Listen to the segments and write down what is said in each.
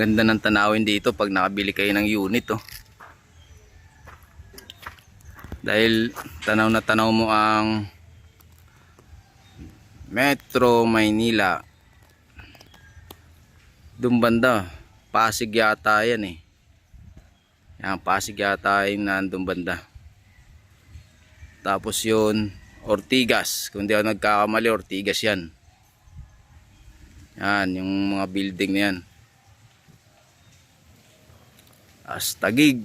Ganda ng tanawin dito pag nakabili kayo ng unit oh. Dahil tanaw na tanaw mo ang Metro Maynila. Doon banda, Pasig yata yan eh. Yan, Pasig yata yung nandun banda. Tapos yun, Ortigas. Kung di ako nagkakamali, Ortigas yan. Yan, yung mga building na yan. Astagig.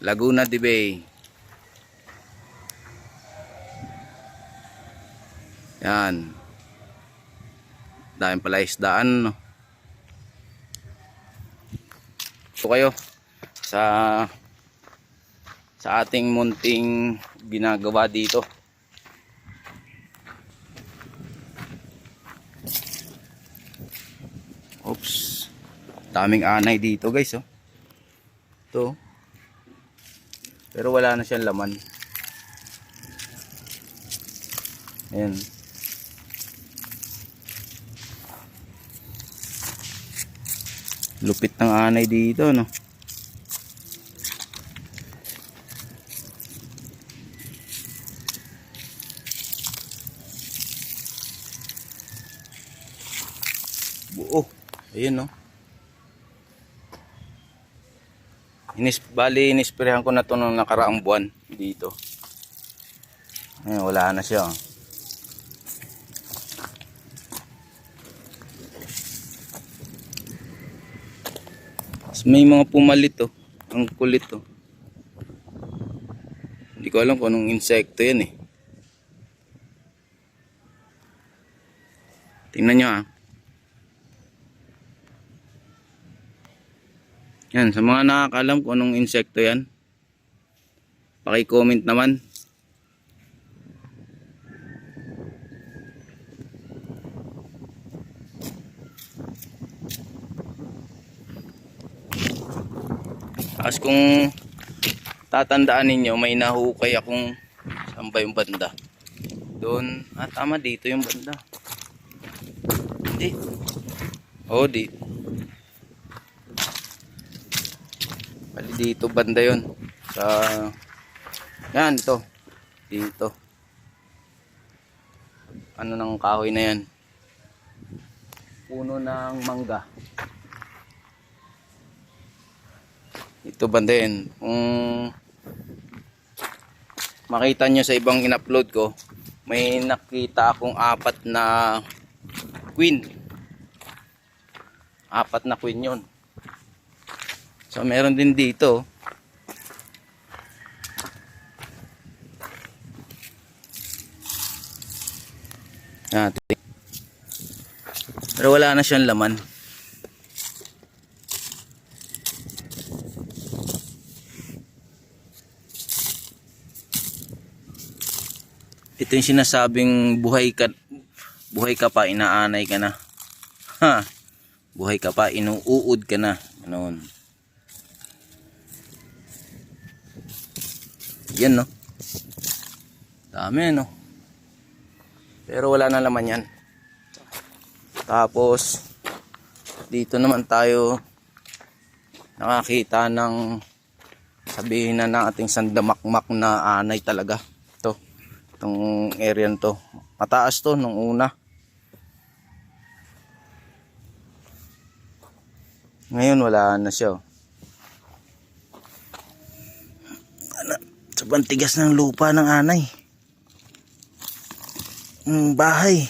Laguna de Bay. Yan. Dahil pala isdaan, no? Ito kayo sa sa ating munting ginagawa dito. Oops. Daming anay dito, guys, oh. Ito. Pero wala na siyang laman. Ayan. Lupit ng anay dito, no? Buo. Ayun, no? Inis, bali, inisprehan ko na to nung nakaraang buwan dito. Ayun, wala na siya. oh. May mga pumalit to. Ang kulit to. Hindi ko alam kung anong insekto yan eh. Tingnan nyo ah. Yan, sa mga nakakalam kung anong insekto yan. Paki-comment naman. Tapos kung tatandaan ninyo, may nahukay akong saan ba yung banda. Doon, ah tama dito yung banda. Hindi. Oh, di. Bali dito banda yon Sa, yan, ito. Dito. Ano ng kahoy na yan? Puno ng mangga. Ito banda yan. Kung makita nyo sa ibang in-upload ko, may nakita akong apat na queen. Apat na queen yon. So meron din dito. Natin. Pero wala na siyang laman. Ito yung sinasabing buhay ka buhay ka pa inaanay ka na. Ha. Buhay ka pa inuuod ka na. Ganoon. Yan no. Dami no. Pero wala na laman yan. Tapos dito naman tayo nakakita ng sabihin na nating sandamakmak na anay talaga. Ito. Itong area to. Mataas to nung una. Ngayon wala na siya. oh. Sobrang tigas ng lupa ng anay. Ang bahay.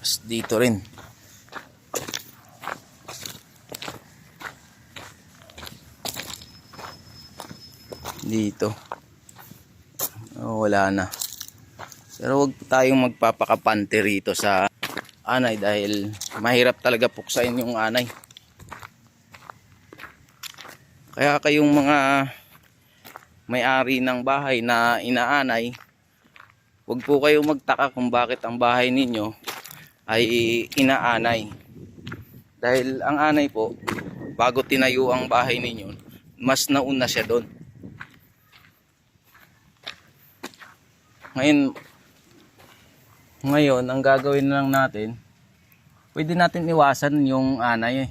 Tapos dito rin. Dito. Oh, wala na. Pero wag tayong magpapakapante rito sa anay dahil mahirap talaga puksain yung anay. Kaya kayong mga may-ari ng bahay na inaanay, wag po kayong magtaka kung bakit ang bahay ninyo ay inaanay. Dahil ang anay po, bago tinayo ang bahay ninyo, mas nauna siya doon. Ngayon, ngayon, ang gagawin na lang natin, pwede natin iwasan yung anay eh.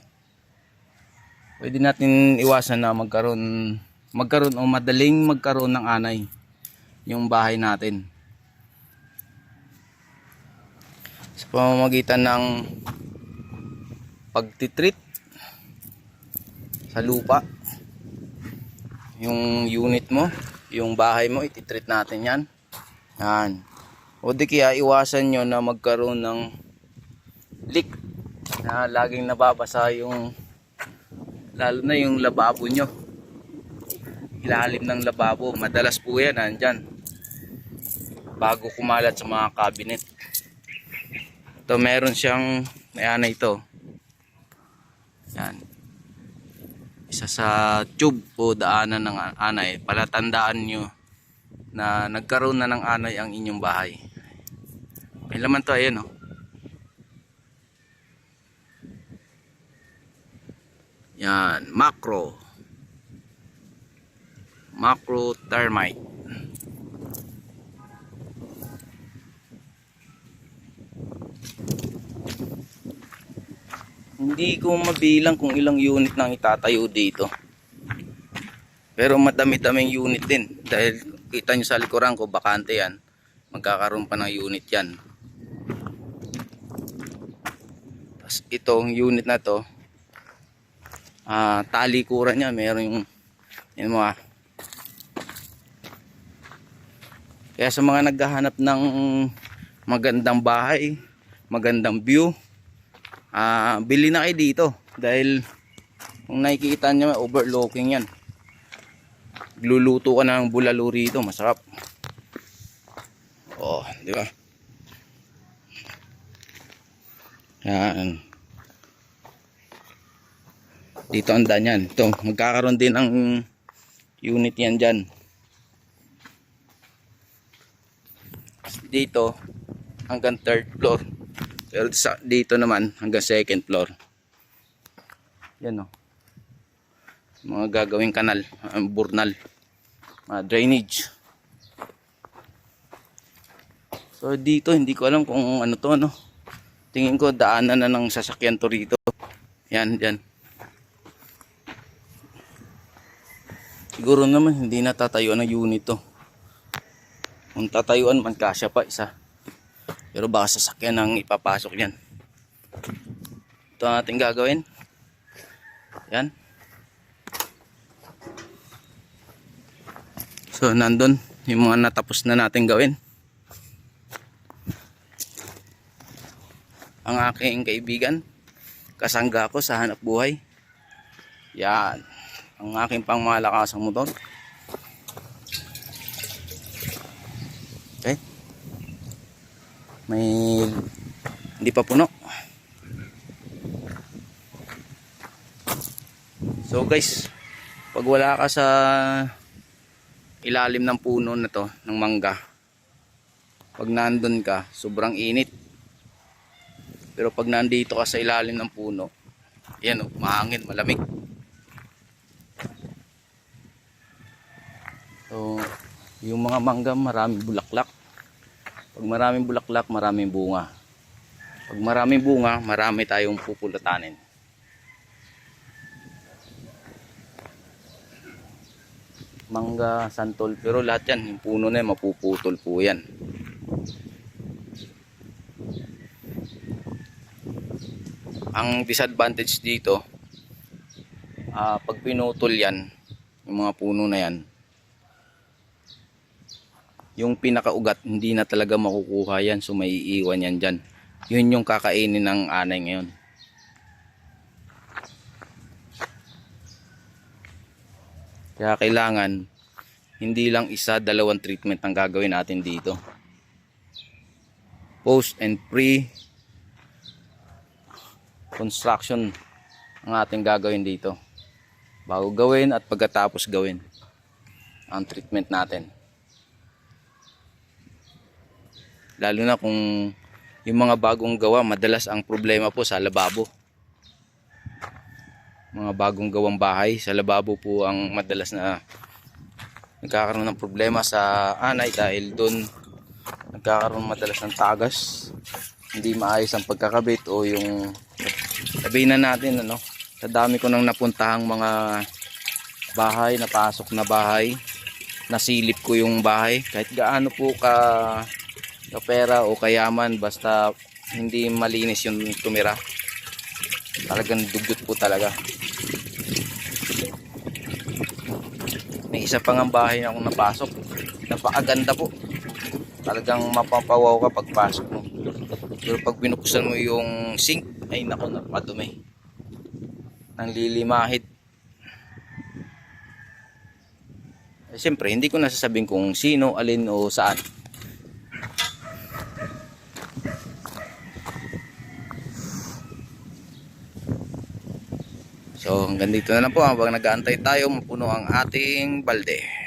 Pwede natin iwasan na magkaroon, magkaroon o madaling magkaroon ng anay yung bahay natin. Sa pamamagitan ng pagtitreat sa lupa yung unit mo yung bahay mo ititreat natin yan yan o di kaya iwasan nyo na magkaroon ng leak na laging nababasa yung lalo na yung lababo nyo. Ilalim ng lababo. Madalas po yan nandyan. Bago kumalat sa mga cabinet. Ito meron siyang ayan na ito. Yan. Isa sa tube o daanan ng anay palatandaan nyo na nagkaroon na ng anay ang inyong bahay may laman to ayan oh. yan macro macro termite Hindi ko mabilang kung ilang unit nang itatayo dito. Pero madami-daming unit din. Dahil kita nyo sa likuran ko, bakante yan. Magkakaroon pa ng unit yan. Tapos itong unit na to, ah talikuran niya. Meron yung, yung mga Kaya sa mga naghahanap ng magandang bahay, magandang view, ah bili na kayo dito. Dahil kung nakikita nyo overlooking yan. Luluto ka ng bulalo rito masarap. Oh di ba yan dito ang daan yan ito magkakaroon din ang unit yan dyan dito hanggang third floor pero sa, dito naman hanggang second floor. Yan o. Mga gagawing kanal, ang burnal, mga drainage. So dito hindi ko alam kung ano to no. Tingin ko daanan na ng sasakyan to rito. Yan, yan. Siguro naman hindi na tatayuan ng unit to. Kung tatayuan man kasya pa isa. Pero baka sasakyan ang ipapasok yan. Ito ang ating gagawin. Yan. So, nandun yung mga natapos na natin gawin. Ang aking kaibigan, kasangga ko sa hanap buhay. Yan. Ang aking pangmalakasang motor. Okay may hindi pa puno so guys pag wala ka sa ilalim ng puno na to ng mangga pag nandun ka sobrang init pero pag nandito ka sa ilalim ng puno yan oh, mahangin malamig so yung mga mangga maraming bulaklak pag maraming bulaklak, maraming bunga. Pag maraming bunga, marami tayong pupulatanin. Mangga, santol, pero lahat yan, yung puno na yan, mapuputol po yan. Ang disadvantage dito, ah, pag pinutol yan, yung mga puno na yan, yung pinakaugat hindi na talaga makukuha yan. So may iiwan yan dyan. Yun yung kakainin ng anay ngayon. Kaya kailangan hindi lang isa dalawang treatment ang gagawin natin dito. Post and pre construction ang ating gagawin dito. Bago gawin at pagkatapos gawin ang treatment natin. Lalo na kung yung mga bagong gawa madalas ang problema po sa lababo. Mga bagong gawang bahay sa lababo po ang madalas na nagkakaroon ng problema sa anay dahil doon nagkakaroon madalas ng tagas. Hindi maayos ang pagkakabit o yung sabihin na natin ano sa dami ko nang napuntahang mga bahay napasok na bahay nasilip ko yung bahay. Kahit gaano po ka ka pera o kayaman basta hindi malinis yung tumira. Talagang dugyot po talaga. May isa pang ang bahay na akong napasok. Napakaganda po. Talagang mapapawaw ka pagpasok mo. Pero pag binuksan mo yung sink ay nako na madumi nang lilimahit eh, siyempre hindi ko nasasabing kung sino, alin o saan. So hanggang dito na lang po habang nag-aantay tayo mapuno ang ating balde.